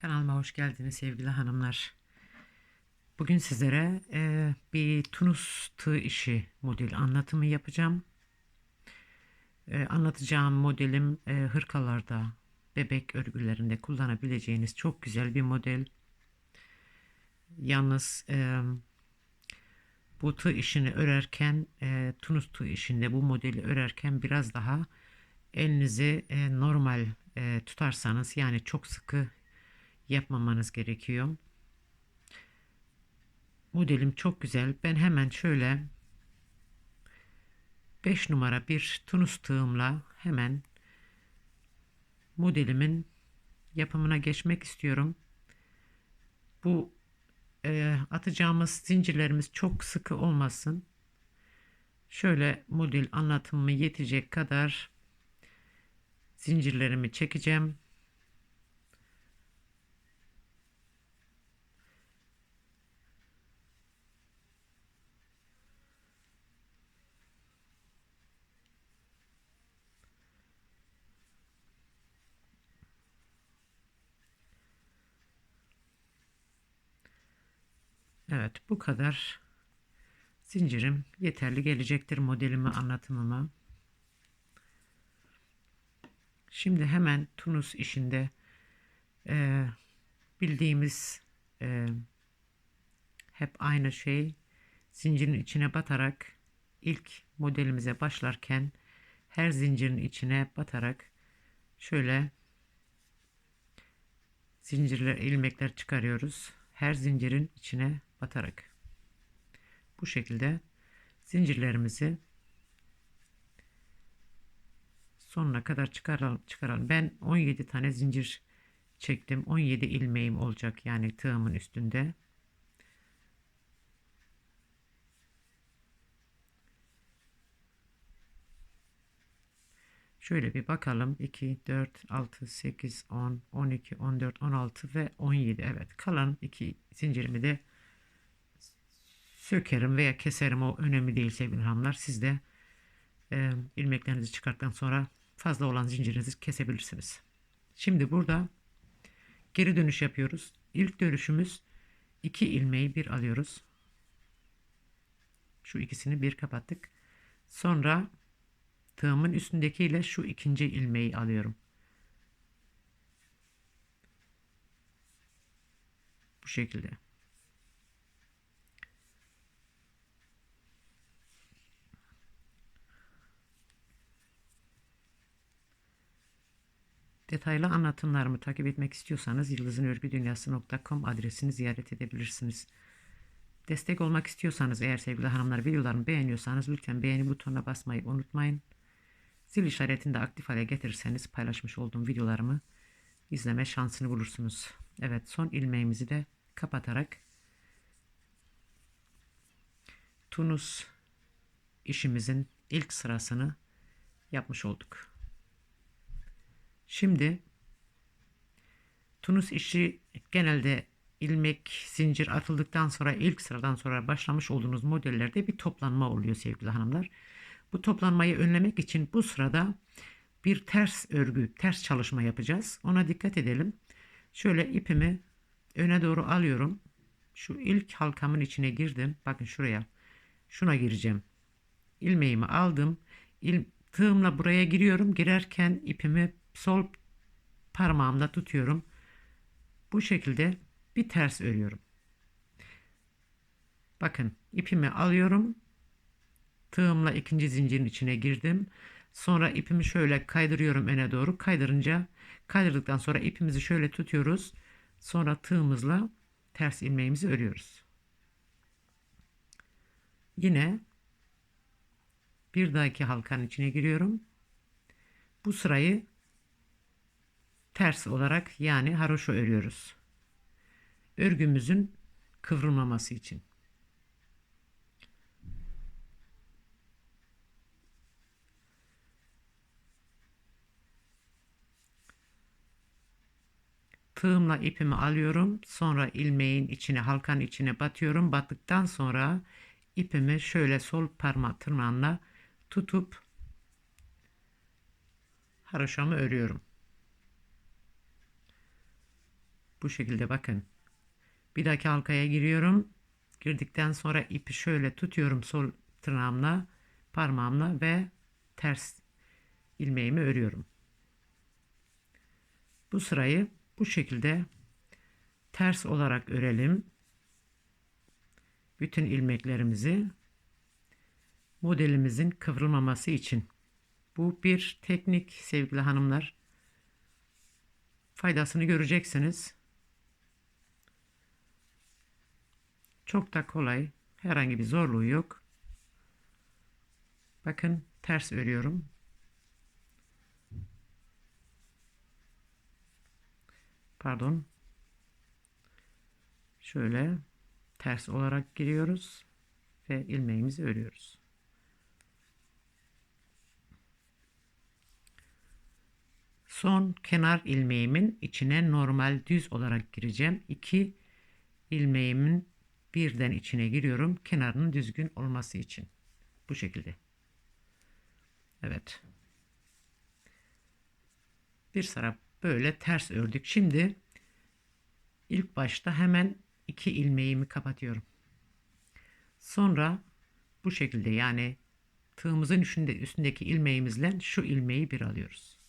Kanalıma hoş geldiniz sevgili hanımlar. Bugün sizlere e, bir Tunus tığ işi model anlatımı yapacağım. E, anlatacağım modelim e, hırkalarda, bebek örgülerinde kullanabileceğiniz çok güzel bir model. Yalnız e, bu tığ işini örerken, e, Tunus tığ işinde bu modeli örerken biraz daha elinizi e, normal e, tutarsanız yani çok sıkı yapmamanız gerekiyor. Modelim çok güzel. Ben hemen şöyle 5 numara bir tunus tığımla hemen modelimin yapımına geçmek istiyorum. Bu e, atacağımız zincirlerimiz çok sıkı olmasın. Şöyle model anlatımı yetecek kadar zincirlerimi çekeceğim. Evet bu kadar zincirim yeterli gelecektir modelimi anlatımıma. Şimdi hemen Tunus işinde e, bildiğimiz e, hep aynı şey zincirin içine batarak ilk modelimize başlarken her zincirin içine batarak şöyle zincirler ilmekler çıkarıyoruz. Her zincirin içine batarak bu şekilde zincirlerimizi sonuna kadar çıkaralım, çıkaralım. Ben 17 tane zincir çektim. 17 ilmeğim olacak yani tığımın üstünde. Şöyle bir bakalım. 2, 4, 6, 8, 10, 12, 14, 16 ve 17. Evet kalan iki zincirimi de sökerim veya keserim. O önemli değil sevgili hanımlar. Siz de e, ilmeklerinizi çıkarttıktan sonra fazla olan zincirinizi kesebilirsiniz. Şimdi burada geri dönüş yapıyoruz. İlk dönüşümüz iki ilmeği bir alıyoruz. Şu ikisini bir kapattık. Sonra tığımın üstündekiyle şu ikinci ilmeği alıyorum. Bu şekilde. Detaylı anlatımlarımı takip etmek istiyorsanız yıldızınörgüdünyası.com adresini ziyaret edebilirsiniz. Destek olmak istiyorsanız eğer sevgili hanımlar videolarımı beğeniyorsanız lütfen beğeni butonuna basmayı unutmayın. Zil işaretini de aktif hale getirirseniz paylaşmış olduğum videolarımı izleme şansını bulursunuz. Evet son ilmeğimizi de kapatarak Tunus işimizin ilk sırasını yapmış olduk. Şimdi Tunus işi genelde ilmek, zincir atıldıktan sonra ilk sıradan sonra başlamış olduğunuz modellerde bir toplanma oluyor sevgili hanımlar. Bu toplanmayı önlemek için bu sırada bir ters örgü, ters çalışma yapacağız. Ona dikkat edelim. Şöyle ipimi öne doğru alıyorum. Şu ilk halkamın içine girdim. Bakın şuraya. Şuna gireceğim. İlmeğimi aldım. İl, tığımla buraya giriyorum. Girerken ipimi sol parmağımda tutuyorum. Bu şekilde bir ters örüyorum. Bakın ipimi alıyorum. Tığımla ikinci zincirin içine girdim. Sonra ipimi şöyle kaydırıyorum öne doğru. Kaydırınca kaydırdıktan sonra ipimizi şöyle tutuyoruz. Sonra tığımızla ters ilmeğimizi örüyoruz. Yine bir dahaki halkanın içine giriyorum. Bu sırayı ters olarak yani haroşa örüyoruz. Örgümüzün kıvrılmaması için. Tığımla ipimi alıyorum. Sonra ilmeğin içine, halkanın içine batıyorum. Battıktan sonra ipimi şöyle sol parmak tırnağımla tutup haroşamı örüyorum. Bu şekilde bakın. Bir dahaki halkaya giriyorum. Girdikten sonra ipi şöyle tutuyorum sol tırnağımla, parmağımla ve ters ilmeğimi örüyorum. Bu sırayı bu şekilde ters olarak örelim. Bütün ilmeklerimizi modelimizin kıvrılmaması için. Bu bir teknik sevgili hanımlar. Faydasını göreceksiniz. Çok da kolay. Herhangi bir zorluğu yok. Bakın ters örüyorum. Pardon. Şöyle ters olarak giriyoruz ve ilmeğimizi örüyoruz. Son kenar ilmeğimin içine normal düz olarak gireceğim. İki ilmeğimin birden içine giriyorum. Kenarının düzgün olması için. Bu şekilde. Evet. Bir sıra böyle ters ördük. Şimdi ilk başta hemen iki ilmeğimi kapatıyorum. Sonra bu şekilde yani tığımızın üstünde, üstündeki ilmeğimizle şu ilmeği bir alıyoruz.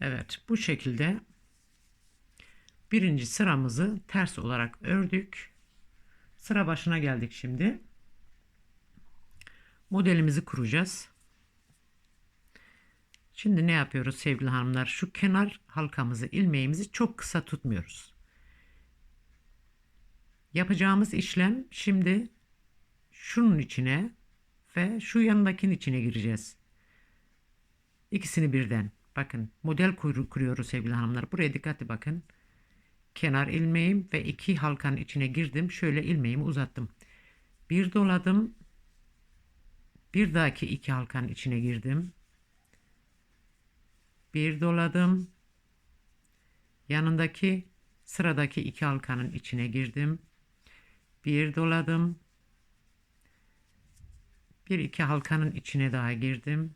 Evet bu şekilde birinci sıramızı ters olarak ördük. Sıra başına geldik şimdi. Modelimizi kuracağız. Şimdi ne yapıyoruz sevgili hanımlar? Şu kenar halkamızı, ilmeğimizi çok kısa tutmuyoruz. Yapacağımız işlem şimdi şunun içine ve şu yanındakinin içine gireceğiz. İkisini birden. Bakın model kuruyoruz sevgili hanımlar. Buraya dikkatli bakın. Kenar ilmeğim ve iki halkanın içine girdim. Şöyle ilmeğimi uzattım. Bir doladım. Bir dahaki iki halkanın içine girdim. Bir doladım. Yanındaki sıradaki iki halkanın içine girdim. Bir doladım. Bir iki halkanın içine daha girdim.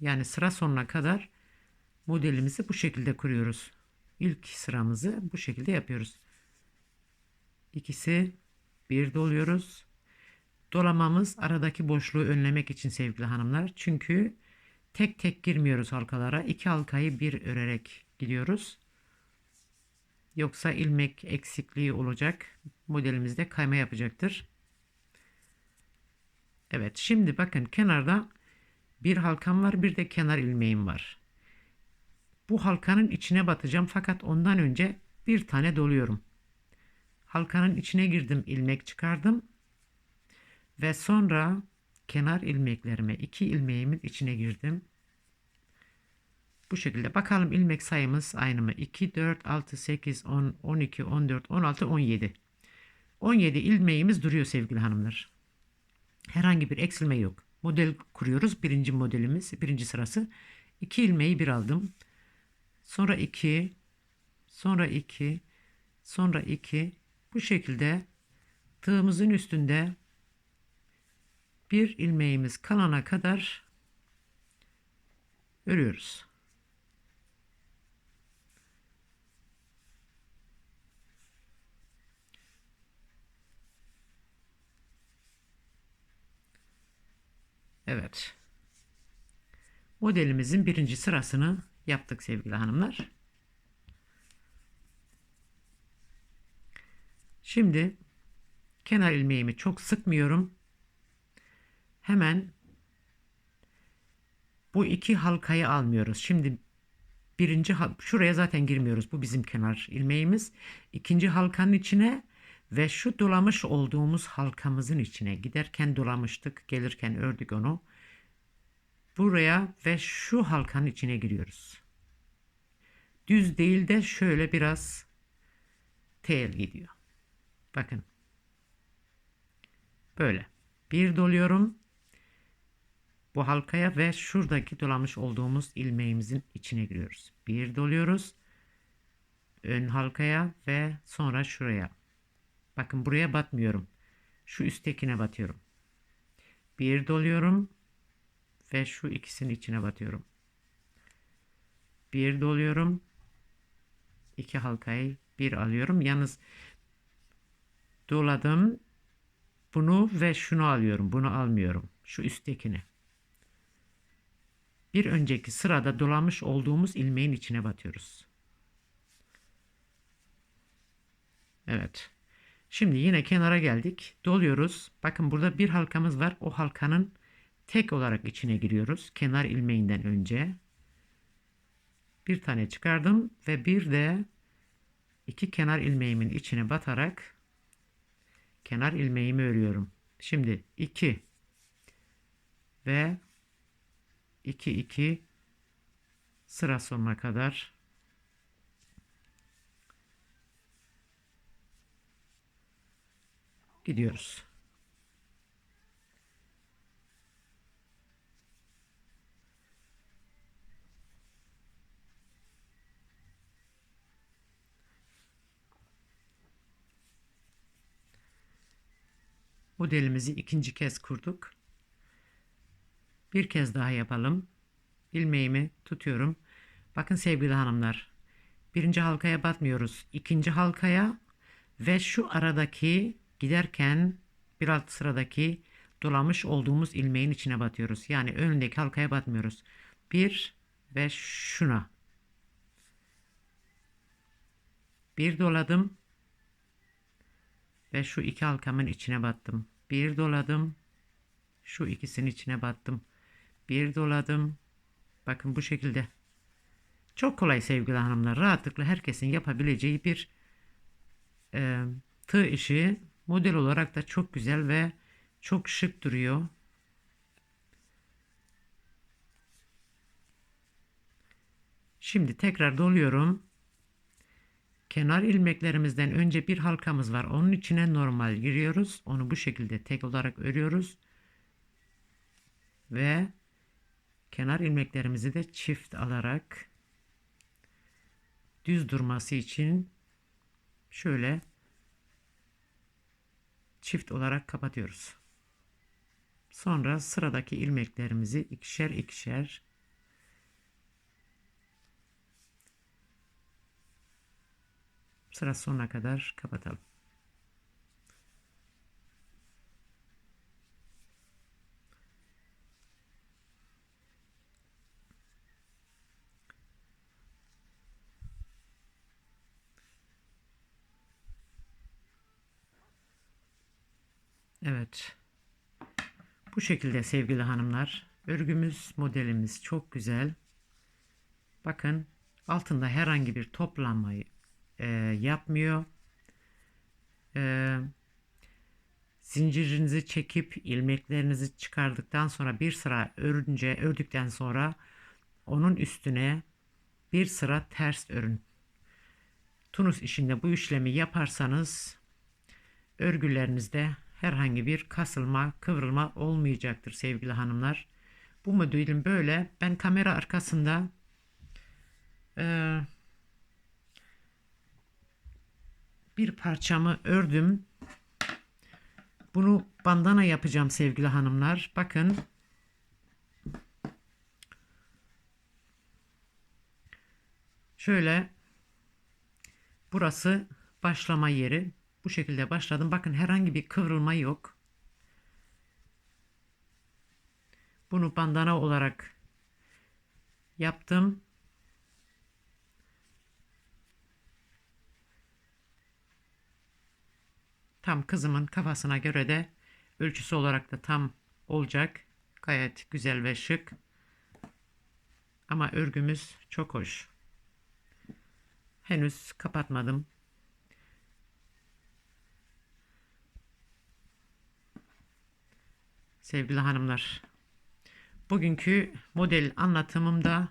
Yani sıra sonuna kadar modelimizi bu şekilde kuruyoruz. İlk sıramızı bu şekilde yapıyoruz. İkisi bir doluyoruz. Dolamamız aradaki boşluğu önlemek için sevgili hanımlar. Çünkü tek tek girmiyoruz halkalara. İki halkayı bir örerek gidiyoruz. Yoksa ilmek eksikliği olacak. Modelimizde kayma yapacaktır. Evet şimdi bakın kenarda bir halkam var bir de kenar ilmeğim var. Bu halkanın içine batacağım fakat ondan önce bir tane doluyorum. Halkanın içine girdim, ilmek çıkardım ve sonra kenar ilmeklerime iki ilmeğimin içine girdim. Bu şekilde bakalım ilmek sayımız aynı mı? 2, 4, 6, 8, 10, 12, 14, 16, 17. 17 ilmeğimiz duruyor sevgili hanımlar. Herhangi bir eksilme yok. Model kuruyoruz. Birinci modelimiz, birinci sırası. 2 ilmeği bir aldım. Sonra 2, sonra 2, sonra 2. Bu şekilde tığımızın üstünde bir ilmeğimiz kalana kadar örüyoruz. Evet. Modelimizin birinci sırasını yaptık sevgili hanımlar. Şimdi kenar ilmeğimi çok sıkmıyorum. Hemen bu iki halkayı almıyoruz. Şimdi birinci şuraya zaten girmiyoruz. Bu bizim kenar ilmeğimiz. İkinci halkanın içine ve şu dolamış olduğumuz halkamızın içine giderken dolamıştık. Gelirken ördük onu buraya ve şu halkanın içine giriyoruz. Düz değil de şöyle biraz tel gidiyor. Bakın. Böyle. Bir doluyorum. Bu halkaya ve şuradaki dolamış olduğumuz ilmeğimizin içine giriyoruz. Bir doluyoruz. Ön halkaya ve sonra şuraya. Bakın buraya batmıyorum. Şu üsttekine batıyorum. Bir doluyorum ve şu ikisinin içine batıyorum. Bir doluyorum. iki halkayı bir alıyorum. Yalnız doladım. Bunu ve şunu alıyorum. Bunu almıyorum. Şu üsttekini. Bir önceki sırada dolamış olduğumuz ilmeğin içine batıyoruz. Evet. Şimdi yine kenara geldik. Doluyoruz. Bakın burada bir halkamız var. O halkanın tek olarak içine giriyoruz. Kenar ilmeğinden önce. Bir tane çıkardım ve bir de iki kenar ilmeğimin içine batarak kenar ilmeğimi örüyorum. Şimdi 2 ve 2 2 sıra sonuna kadar gidiyoruz. Modelimizi ikinci kez kurduk. Bir kez daha yapalım. İlmeğimi tutuyorum. Bakın sevgili hanımlar. Birinci halkaya batmıyoruz. İkinci halkaya ve şu aradaki giderken bir alt sıradaki dolamış olduğumuz ilmeğin içine batıyoruz. Yani önündeki halkaya batmıyoruz. Bir ve şuna. Bir doladım ve şu iki halkamın içine battım. Bir doladım. Şu ikisinin içine battım. Bir doladım. Bakın bu şekilde. Çok kolay sevgili hanımlar. Rahatlıkla herkesin yapabileceği bir e, tığ işi. Model olarak da çok güzel ve çok şık duruyor. Şimdi tekrar doluyorum. Kenar ilmeklerimizden önce bir halkamız var. Onun içine normal giriyoruz. Onu bu şekilde tek olarak örüyoruz. Ve kenar ilmeklerimizi de çift alarak düz durması için şöyle çift olarak kapatıyoruz. Sonra sıradaki ilmeklerimizi ikişer ikişer sıra sonuna kadar kapatalım. Evet. Bu şekilde sevgili hanımlar. Örgümüz, modelimiz çok güzel. Bakın altında herhangi bir toplanmayı e, yapmıyor. E, zincirinizi çekip ilmeklerinizi çıkardıktan sonra bir sıra örünce ördükten sonra onun üstüne bir sıra ters örün. Tunus işinde bu işlemi yaparsanız örgülerinizde herhangi bir kasılma, kıvrılma olmayacaktır sevgili hanımlar. Bu modelin böyle ben kamera arkasında e, bir parçamı ördüm. Bunu bandana yapacağım sevgili hanımlar. Bakın. Şöyle burası başlama yeri. Bu şekilde başladım. Bakın herhangi bir kıvrılma yok. Bunu bandana olarak yaptım. Tam kızımın kafasına göre de ölçüsü olarak da tam olacak. Gayet güzel ve şık. Ama örgümüz çok hoş. Henüz kapatmadım. Sevgili hanımlar, bugünkü model anlatımımda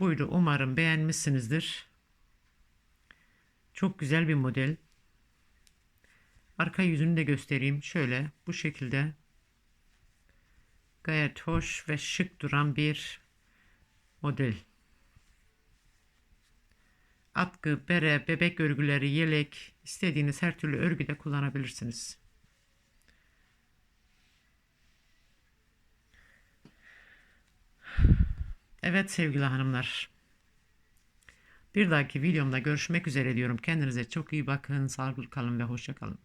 buydu. Umarım beğenmişsinizdir. Çok güzel bir model. Arka yüzünü de göstereyim. Şöyle bu şekilde gayet hoş ve şık duran bir model. Atkı, bere, bebek örgüleri, yelek istediğiniz her türlü örgüde kullanabilirsiniz. Evet sevgili hanımlar. Bir dahaki videomda görüşmek üzere diyorum. Kendinize çok iyi bakın. Sağlıklı kalın ve hoşça kalın.